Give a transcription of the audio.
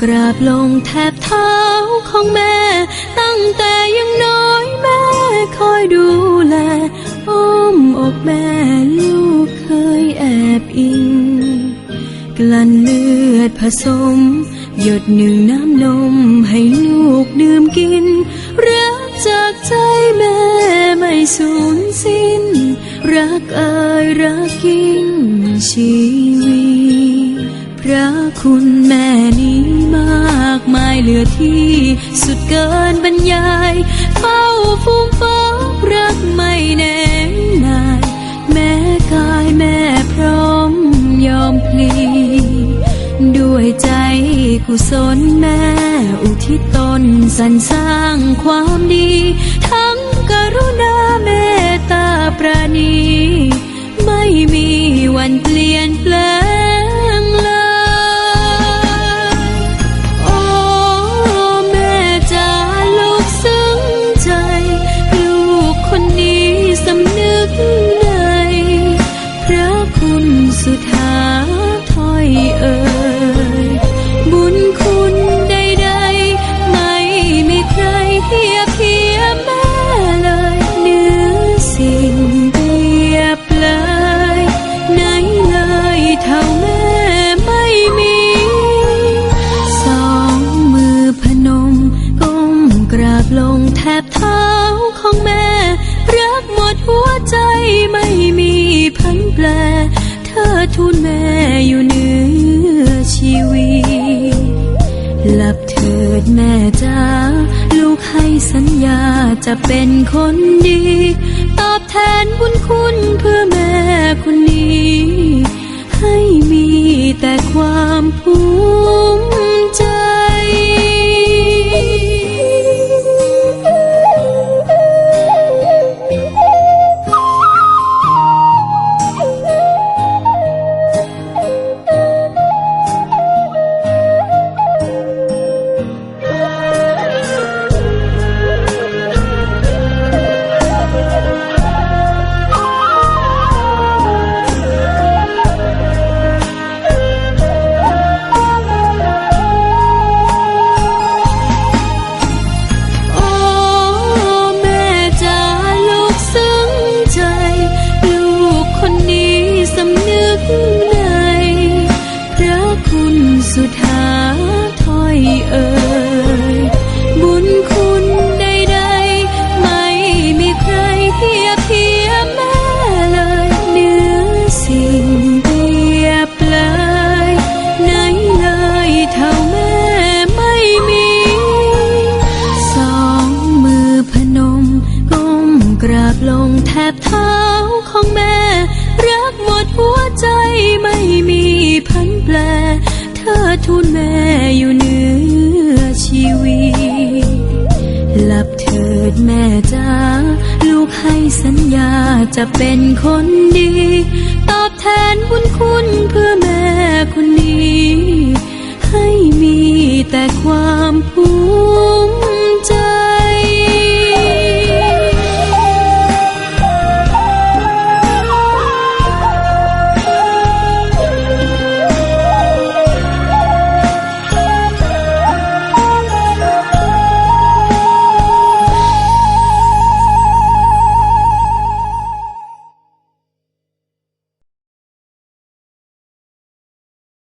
กราบลงแทบเท้าของแม่ ตั้งแต่ยังน้อยแม่คอยดูแลอ้อมอกแม่ลูกเคยแอบอิง กลั่นเลือดผสม หยดหนึ่งน้ำนมให้ลูกดื่มกิน รักจากใจแม่ไม่สูญสิ้น รักเอ่ยรักยิ่งชีวิตพระคุณากมายเหลือที่สุดเกินบรรยาย เฝ้าฟูมฟ้ารักไม่แน่นาย แม่กายแม่พร้อมยอมพลีด้วยใจกุศลแม่อุทิศตนสรรสร้างความดี ลเธอทูลแม่อยู่เหนือชีวิต หลับเถิดแม่จ้าลูกให้สัญญาจะเป็นคนดี ตอบแทนบุญคุณเพื่อแม่คนนี้ ถาถ้อยเอ่ย ทูลแม่อยู่เหนือชีวิต หลับเถิดแม่จ้าลูกให้สัญญาจะเป็นคนดี ตอบแทนบุญคุณเพื่อแม่คนนี้ ให้มีแต่ความภูมิ